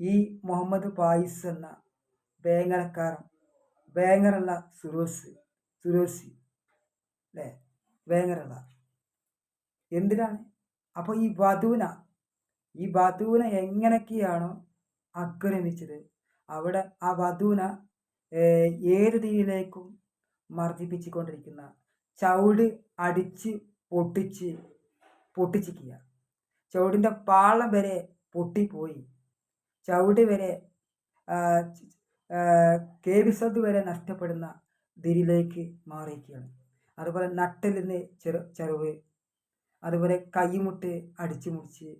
ഈ മുഹമ്മദ് പായിസ് എന്ന വേങ്ങരക്കാരൻ വേങ്ങരള്ള സുരോസ് സുരോസി അല്ലേ വേങ്ങരള്ള എന്തിനാണ്? അപ്പോൾ ഈ വധുവിന? ഈ വധുവിനെ എങ്ങനെയൊക്കെയാണോ ആക്രമിച്ചത്? അവിടെ ആ വധുവിനെ ഏത് രീതിയിലേക്കും മർദ്ദിപ്പിച്ചുകൊണ്ടിരിക്കുന്ന ചവിട് അടിച്ച് പൊട്ടിച്ച് പൊട്ടിച്ചിക്കുക ചവിടിന്റെ പാളം വരെ പൊട്ടിപ്പോയി. ചവിട് വരെ കേവിസത് വരെ നഷ്ടപ്പെടുന്ന ഇതിലേക്ക് മാറിയിരിക്കുകയാണ്. അതുപോലെ നട്ടലിന് നിന്ന് ചെറു ചെറുവ് അതുപോലെ കൈമുട്ട് അടിച്ചു മുടിച്ച്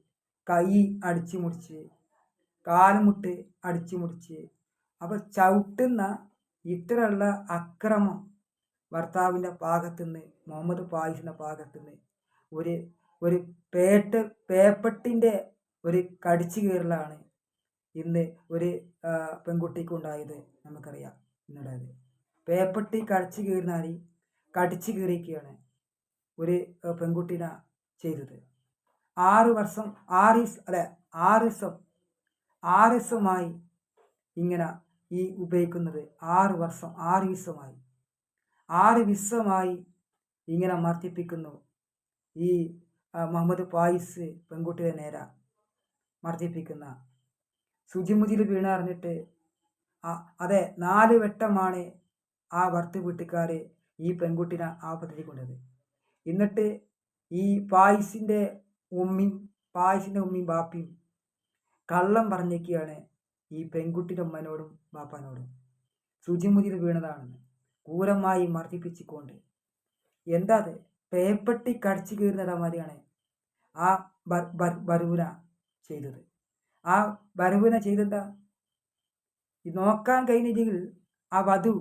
കൈ അടിച്ചു മുടിച്ച് കാൽമുട്ട് അടിച്ചു മുടിച്ച് അപ്പോൾ ചവിട്ടുന്ന ഇത്തരമുള്ള അക്രമം ഭർത്താവിന്റെ ഭാഗത്തു നിന്ന് മുഹമ്മദ് പായിസിന്റെ ഭാഗത്തുനിന്ന് ഒരു ഒരു പേട്ട് പേപ്പട്ടിന്റെ ഒരു കടിച്ചു കീറലാണ് ഇന്ന് ഒരു പെൺകുട്ടിക്ക് ഉണ്ടായത് നമുക്കറിയാം ഇന്നുണ്ടായത് പേപ്പട്ടി കടിച്ചു കീറിനാൽ കടിച്ചു കീറിയൊക്കെയാണ് ഒരു പെൺകുട്ടിനെ ചെയ്തത്. ആറ് വർഷം ആറ് അല്ല ആറ് ദിവസം ആറ് ദിവസമായി ഇങ്ങനെ ഈ ഉപയോഗിക്കുന്നത്. ആറ് വർഷം ആറ് ആറ് വിശ്വമായി ഇങ്ങനെ മർദ്ദിപ്പിക്കുന്നു. ഈ മുഹമ്മദ് പായിസ് പെൺകുട്ടിയെ നേരെ മർദ്ദിപ്പിക്കുന്ന ശുചിമുതിൽ വീണറിഞ്ഞിട്ട് അതെ നാല് വെട്ടമാണ് ആ ഭർത്ത് വീട്ടുകാർ ഈ പെൺകുട്ടിനെ ആപത്തിക്കൊണ്ടത് എന്നിട്ട് ഈ പായസിന്റെ ഉമ്മയും പായസിന്റെ ഉമ്മയും ബാപ്പിയും കള്ളം പറഞ്ഞേക്കുകയാണ് ഈ പെൺകുട്ടിയുടെ ഉമ്മനോടും ബാപ്പാനോടും. ശുചിമുതിൽ വീണതാണെന്ന് ക്രൂരമായി മർദ്ദിപ്പിച്ചുകൊണ്ട്. എന്താ അത്? പേപ്പട്ടി കടിച്ചു കീറുന്നതാ മാതിരിയാണ് ആ ബർവുന ചെയ്തത്. ആ വരവിന ചെയ്തെന്താ? നോക്കാൻ കഴിഞ്ഞില്ലെങ്കിൽ ആ വധു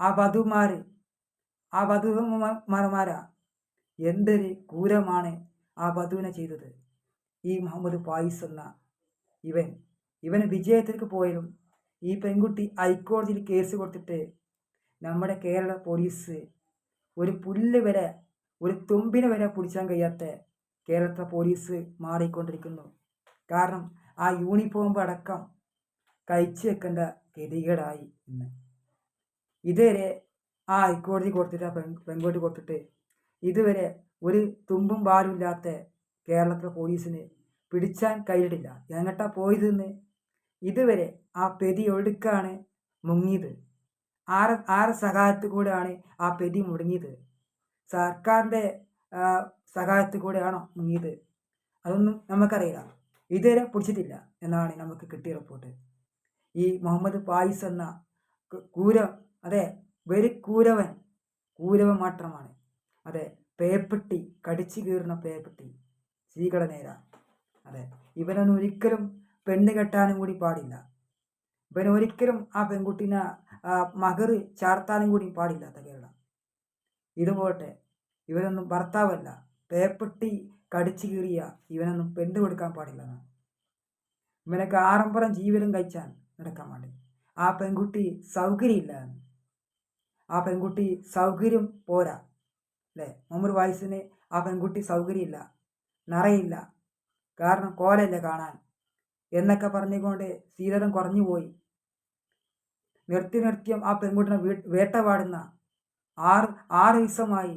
ആ വധുമാർ ആ വധുമാരമാരാ എന്തൊരു ക്രൂരമാണ് ആ വധുവിനെ ചെയ്തത്. ഈ മുഹമ്മദ് ഫായിസ് എന്ന ഇവൻ. ഇവൻ വിജയത്തിലേക്ക് പോയാലും ഈ പെൺകുട്ടി ഹൈക്കോടതിയിൽ കേസ് കൊടുത്തിട്ട് നമ്മുടെ കേരള പോലീസ് ഒരു പുല്ല് വരെ ഒരു തുമ്പിനെ വരെ പിടിച്ചാൻ കഴിയാത്ത കേരളത്തിലെ പോലീസ് മാറിക്കൊണ്ടിരിക്കുന്നു. കാരണം ആ യൂണിഫോം അടക്കം കഴിച്ചു വെക്കേണ്ട ഗതികേടായി ഇന്ന്. ഇതുവരെ ആ ഹൈക്കോടതി കൊടുത്തിട്ട് ആ പെൺ പെൺകോട്ടി കൊടുത്തിട്ട് ഇതുവരെ ഒരു തുമ്പും പാലും ഇല്ലാത്ത കേരളത്തിലെ പോലീസിന് പിടിച്ചാൻ കഴിയിട്ടില്ല എങ്ങട്ടാ പോയതെന്ന് ഇതുവരെ ആ പെതി ഒഴുക്കാണ് മുങ്ങിയത്. ആരെ ആരെ സഹായത്തിൽ കൂടെയാണ് ആ പെതി മുടങ്ങിയത്. സർക്കാരിന്റെ സഹായത്തിൽ കൂടെയാണോ മുങ്ങിയത്? അതൊന്നും നമുക്കറിയില്ല. ഇതുവരെ പിടിച്ചിട്ടില്ല എന്നാണ് നമുക്ക് കിട്ടിയ റിപ്പോർട്ട് ഈ മുഹമ്മദ് പായിസ് എന്ന കൂര അതെ വെരി കൂരവൻ കൂരവൻ മാത്രമാണ്. അതെ പേപ്പെട്ടി കടിച്ചു കീറുന്ന പേപ്പെട്ടി സ്ത്രീകളെ നേര. അതെ ഇവനൊന്നും ഒരിക്കലും പെണ്ണ് കെട്ടാനും കൂടി പാടില്ല. ഇവനൊരിക്കലും ആ പെൺകുട്ടീനെ മകർ ചാർത്താനും കൂടി പാടില്ലാത്ത കേരളം. ഇതുപോട്ടെ ഇവനൊന്നും ഭർത്താവല്ല. പേപ്പെട്ടി കടിച്ചു കീറിയ ഇവനൊന്നും പെണ്ണ് കൊടുക്കാൻ പാടില്ല ഇവനൊക്കെ ആറമ്പറം ജീവിതം കഴിച്ചാൽ നടക്കാൻ പാടില്ല. ആ പെൺകുട്ടി സൗകര്യമില്ല ആ പെൺകുട്ടി സൗകര്യം പോരാ. അല്ലേ? മമ്മർ വായിസിന് ആ പെൺകുട്ടി സൗകര്യമില്ല. നിറയില്ല. കാരണം കോലല്ല കാണാൻ. എന്നൊക്കെ പറഞ്ഞുകൊണ്ട് സീതരം കുറഞ്ഞു പോയി. നിർത്തി നിർത്തിയും ആ പെൺകുട്ടിനെ വേട്ടപാടുന്ന ആറ് ആറ് ദിവസമായി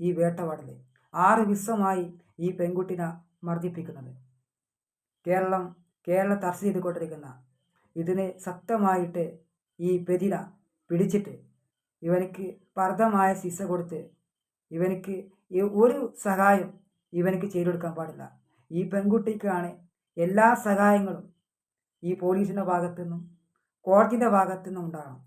ഈ വേട്ടപാടൽ ആറ് വിസമായി ഈ പെൺകുട്ടിനെ മർദ്ദിപ്പിക്കുന്നത്. കേരളം കേരള തർച്ച ചെയ്തുകൊണ്ടിരിക്കുന്ന ഇതിനെ ശക്തമായിട്ട് ഈ പെതിന പിടിച്ചിട്ട് ഇവനക്ക് പർദ്ധമായ ശിക്ഷ കൊടുത്ത് ഇവനക്ക് ഒരു സഹായം ഇവനക്ക് ചെയ്തു കൊടുക്കാൻ പാടില്ല. ഈ പെൺകുട്ടിക്കാണ് എല്ലാ സഹായങ്ങളും ഈ പോലീസിന്റെ ഭാഗത്തുനിന്നും കോടതിന്റെ ഭാഗത്തുനിന്നും ഉണ്ടാകണം.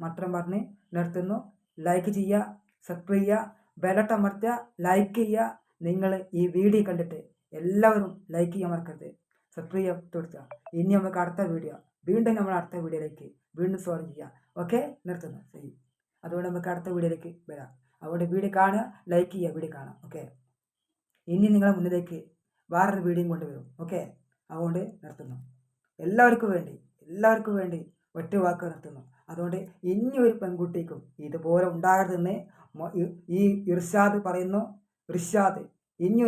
മാത്രം പറഞ്ഞ് നിർത്തുന്നു. ലൈക്ക് ചെയ്യുക സബ്സ്ക്രൈബ് ചെയ്യുക. ബെലട്ടമർത്തുക ലൈക്ക് ചെയ്യുക നിങ്ങൾ ഈ വീഡിയോ കണ്ടിട്ട് എല്ലാവരും ലൈക്ക് ചെയ്യാൻ മറക്കരുത്. സബ്സ്ക്രൈബ് കൊടുക്കുക. ഇനി നമുക്ക് അടുത്ത വീഡിയോ വീണ്ടും നമ്മൾ അടുത്ത വീഡിയോയിലേക്ക് വീണ്ടും സ്വാഗതം ചെയ്യുക ഓക്കെ നിർത്തുന്നു. ശരി അതുകൊണ്ട് നമുക്ക് അടുത്ത വീഡിയോയിലേക്ക് വരാം. അതുകൊണ്ട് വീഡിയോ കാണുക ലൈക്ക് ചെയ്യുക വീഡിയോ കാണാം. ഓക്കെ ഇനി നിങ്ങളെ മുന്നിലേക്ക് വേറൊരു വീഡിയോയും കൊണ്ടുവരും. ഓക്കെ അതുകൊണ്ട് നിർത്തുന്നു. എല്ലാവർക്കും വേണ്ടി എല്ലാവർക്കും വേണ്ടി ഒറ്റ വാക്ക് നിർത്തുന്നു. അതുകൊണ്ട് ഒരു പെൺകുട്ടിക്കും ഇതുപോലെ ഉണ്ടാകരുതെന്ന് ഈ ഇർഷാദ് പറയുന്നു. ഇർഷാദ്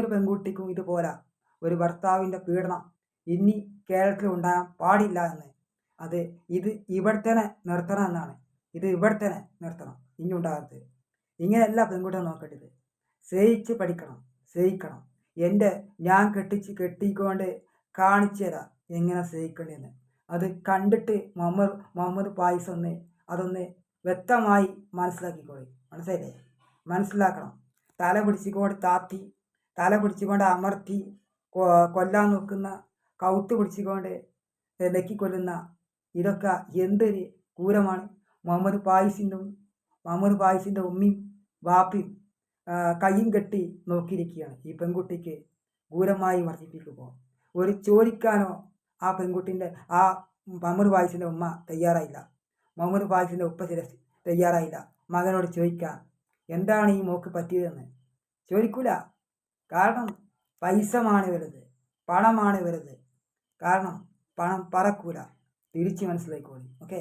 ഒരു പെൺകുട്ടിക്കും ഇതുപോലെ ഒരു ഭർത്താവിന്റെ പീഡനം ഇനി കേരളത്തിൽ ഉണ്ടാകാൻ പാടില്ല എന്ന്. അത് ഇത് ഇവിടെ തന്നെ നിർത്തണം എന്നാണ്. ഇത് ഇവിടെ തന്നെ നിർത്തണം. ഇനി ഉണ്ടാകരുത്. ഇങ്ങനെയല്ല പെൺകുട്ടിയെ നോക്കേണ്ടത്. സേയിച്ച് പഠിക്കണം. സേയിക്കണം എന്റെ ഞാൻ കെട്ടിച്ച് കെട്ടിക്കൊണ്ട് കാണിച്ചു തരാം എങ്ങനെ സ്നേഹിക്കേണ്ടതെന്ന്. അത് കണ്ടിട്ട് മുഹമ്മദ് മുഹമ്മദ് പായസം ഒന്ന് അതൊന്ന് വ്യക്തമായി മനസ്സിലാക്കിക്കോളി. മനസ്സിലായില്ലേ? മനസ്സിലാക്കണം. തല പിടിച്ചുകൊണ്ട് താത്തി തല പിടിച്ചുകൊണ്ട് അമർത്തി കൊല്ലാൻ നോക്കുന്ന കൗത്ത് പിടിച്ചുകൊണ്ട് നെക്കിക്കൊല്ലുന്ന ഇതൊക്കെ എന്തൊരു ക്രൂരമാണ്. മുഹമ്മദ് പായിസിന്റെ മുഹമ്മദ് പായിസിന്റെ ഉമ്മയും വാപ്പയും കയ്യും കെട്ടി നോക്കിയിരിക്കുകയാണ് ഈ പെൺകുട്ടിക്ക് ക്രൂരമായി മർദ്ദിപ്പിക്കുമ്പോൾ. ഒരു ചോദിക്കാനോ ആ പെൺകുട്ടിന്റെ ആ മമ്മൂർ ഫായിസിന്റെ ഉമ്മ തയ്യാറായില്ല. മമ്മൂർ ഫായിസിന്റെ ഉപ്പ ചില തയ്യാറായില്ല. മകനോട് ചോദിക്കാം എന്താണ് ഈ മോക്ക് പറ്റിയതെന്ന്? ചോദിക്കൂല. കാരണം പൈസമാണ് വലുത് പണമാണ് വലുത്. കാരണം പണം പറക്കൂല. തിരിച്ച് മനസ്സിലാക്കിക്കോളി ഓക്കെ?